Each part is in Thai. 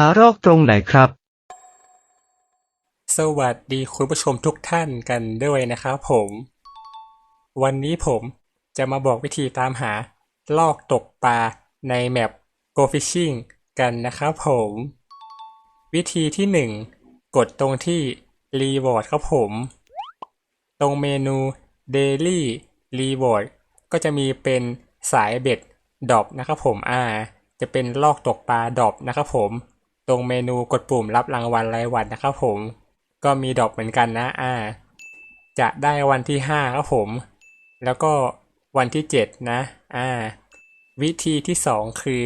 หารอกตรงไหนครับ สวัสดีคุณผู้ชมทุกท่านกันด้วยนะครับผม วันนี้ผมจะมาบอกวิธีตามหาลอกตกปลาในแมป Go Fishing กันนะครับผม วิธีที่ 1 กดตรงที่ Reward ครับผม ตรงเมนู Daily Reward ก็จะมีเป็นสายเบ็ดดอปนะครับผมอ่าจะเป็นลอกตกปลาดอปนะครับผม ตรงเมนูกดปุ่มรับรางวัลรายวันนะครับผม ก็มีดอปเหมือนกันนะ อ่า จะได้วันที่ห้าครับผม แล้วก็วันที่เจ็ดนะ อ่า วิธีที่สองคือ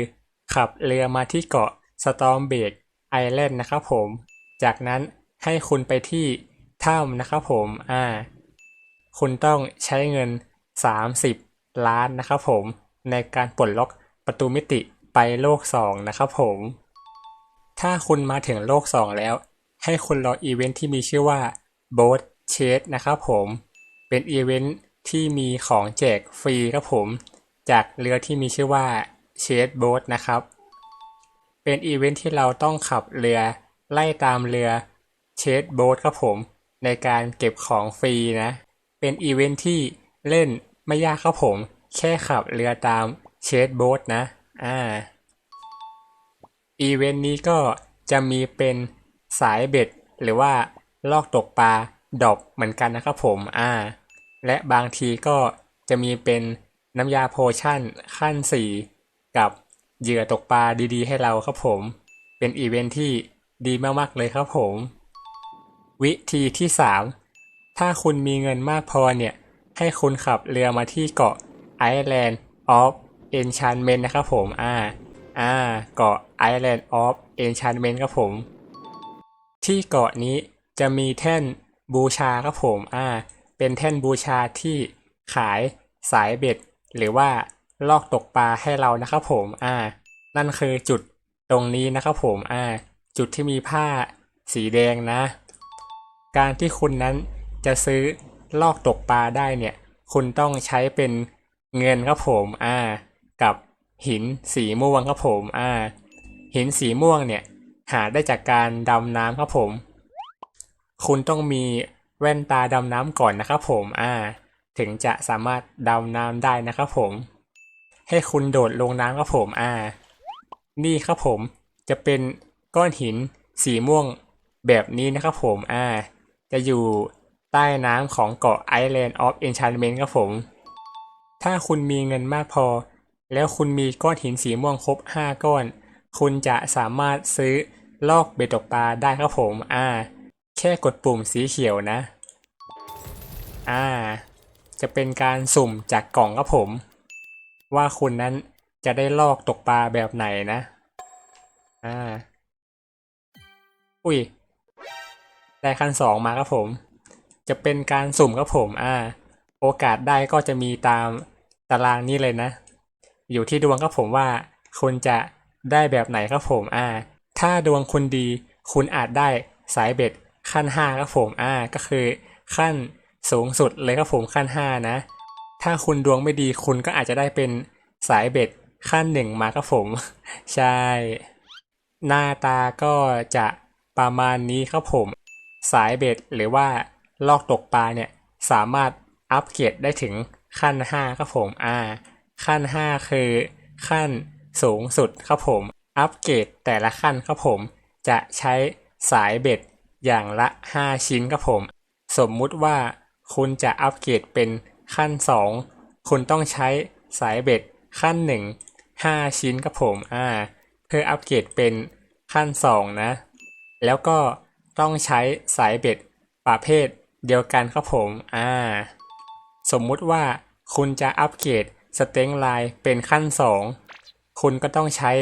ขับเรือมาที่เกาะสตอมเบกไอแลนด์นะครับผม จากนั้นให้คุณไปที่ถ้ำนะครับผม อ่า คุณต้องใช้เงิน 30 ล้านนะครับผม ในการปลดล็อกประตูมิติไปโลก 2 นะครับผม ถ้าคุณมาถึงโลก 2 แล้ว ให้คุณรออีเวนท์ที่มีชื่อว่า Boat Chase นะครับผม เป็นอีเวนท์ที่มีของแจกฟรีครับผม จากเรือที่มีชื่อว่า Chase Boat นะครับ เป็นอีเวนท์ที่เราต้องขับเรือไล่ตามเรือ Chase Boat ครับผม ในการเก็บของฟรีนะ เป็นอีเวนท์ที่เล่นไม่ยากครับผม แค่ขับเรือตามเชดโบ๊ทนะ อ่า อีเวนต์นี้ก็จะมีเป็นสายเบ็ด หรือว่าลอกตกปลาดอปเหมือนกันนะครับผมอ่า และบางทีก็จะมีเป็นน้ำยาโพชั่นขั้น 4 กับเหยื่อตกปลาดีๆ ให้เราครับผม เป็นอีเวนท์ที่ดีมากๆเลยครับผม วิธีที่ 3 ถ้าคุณมีเงินมากพอเนี่ย ให้คุณขับเรือมาที่เกาะ Island of Enchantment นะครับผมอ่า อ่า เกาะ Island of Enchantment ครับผม ที่เกาะนี้จะมีแท่นบูชาครับผม อ่า เป็นแท่นบูชาที่ขายสายเบ็ด หรือว่าลอกตกปลาให้เรานะครับผม อ่า นั่นคือจุดตรงนี้นะครับผม อ่า จุดที่มีผ้าสีแดงนะ การที่คุณนั้นจะซื้อลอกตกปลาได้เนี่ย คุณต้องใช้เป็นเงินครับผม อ่า กับ หินสีม่วงครับผมอ่าหินสีม่วงเนี่ยหาได้จากการดำน้ำครับผม คุณต้องมีแว่นตาดำน้ำก่อนนะครับผมอ่า ถึงจะสามารถดำน้ำได้นะครับผม ให้คุณโดดลงน้ำครับผมอ่า นี่ครับผมจะเป็นก้อนหินสีม่วงแบบนี้นะครับผมอ่า จะอยู่ใต้น้ำของเกาะ Island of Enchantment ครับผม ถ้าคุณมีเงินมากพอ แล้วคุณมีก้อนหินสีม่วงครบ 5 ก้อน คุณจะสามารถซื้อลอกเบ็ดตกปลาได้ครับผม อ่า แค่กดปุ่มสีเขียวนะ อ่า จะเป็นการสุ่มจากกล่องครับผม ว่าคุณนั้นจะได้ลอกตกปลาแบบไหนนะ อ่า อุ้ย ได้ขั้นสองมาครับผม จะเป็นการสุ่มครับผม อ่า โอกาสได้ก็จะมีตามตารางนี้เลยนะ อยู่ที่ดวงครับผมว่า คุณจะได้แบบไหนครับผมอ่า ถ้าดวงคุณดี คุณอาจได้สายเบ็ดขั้นห้าครับผมอ่าก็คือขั้นสูงสุดเลยครับผมขั้นห้านะ ถ้าคุณดวงไม่ดีคุณก็อาจจะได้เป็นสายเบ็ดขั้นหนึ่งมาครับผม ใช่ หน้าตาก็จะประมาณนี้ครับผม สายเบ็ดหรือว่าลอกตกปลาเนี่ยสามารถอัปเกรดได้ถึงขั้น 5 ครับผมอ่า ขั้น 5 คือ ขั้นสูงสุดครับผม อัปเกรดแต่ละขั้นครับผม จะใช้สายเบ็ดอย่างละ 5 ชิ้นครับผม สมมุติว่าคุณจะอัปเกรดเป็นขั้น 2 คุณต้องใช้สายเบ็ดขั้น 1 5 ชิ้นครับผม อ่า เพื่ออัปเกรดเป็นขั้น 2 นะ แล้วก็ต้องใช้สายเบ็ดประเภทเดียวกันครับผม อ่า สมมุติว่าคุณจะอัปเกรด สเต็งไลน์เป็นขั้น 2 คุณก็ต้องใช้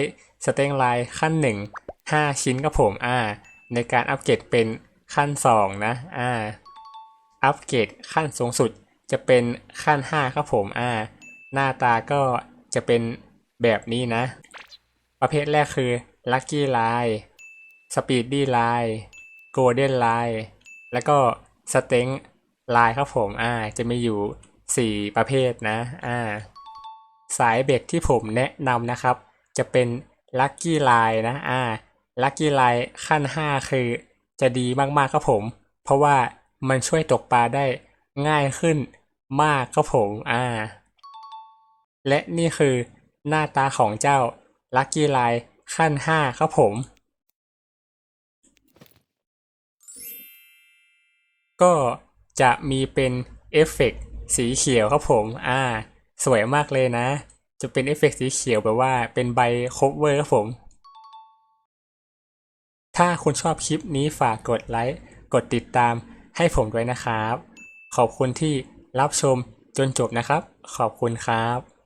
สเต็งไลน์ขั้น 1 5 ชิ้นครับผมอ่าในการอัปเกรดเป็นขั้น 2 นะอ่าอัปเกรดขั้นสูงสุดจะเป็นขั้น 5 ครับผมอ่าหน้าตาก็จะเป็นแบบนี้นะ ประเภทแรกคือ Lucky Line Speedy Line Golden Line แล้วก็ s t e n g Line ครับผมอ่าจะมีอยู่ 4 ประเภทนะอ่า สายเบ็ดที่ผมแนะนำนะครับ จะเป็น Lucky Line นะอ่าลัคกี้ไลน์ขั้น 5 คือจะดีมากๆครับผม เพราะว่ามันช่วยตกปลาได้ง่ายขึ้นมากครับผมอ่า และนี่คือหน้าตาของเจ้าลัคกี้ไลน์ขั้น 5 ครับผม ก็จะมีเป็นเอฟเฟกต์สีเขียวครับผม อ่า สวยมากเลยนะ จะเป็นเอฟเฟกต์สีเขียวแบบว่าเป็นใบคบเวอร์ครับผม ถ้าคุณชอบคลิปนี้ฝากกดไลค์ กดติดตามให้ผมด้วยนะครับ ขอบคุณที่รับชมจนจบนะครับ ขอบคุณครับ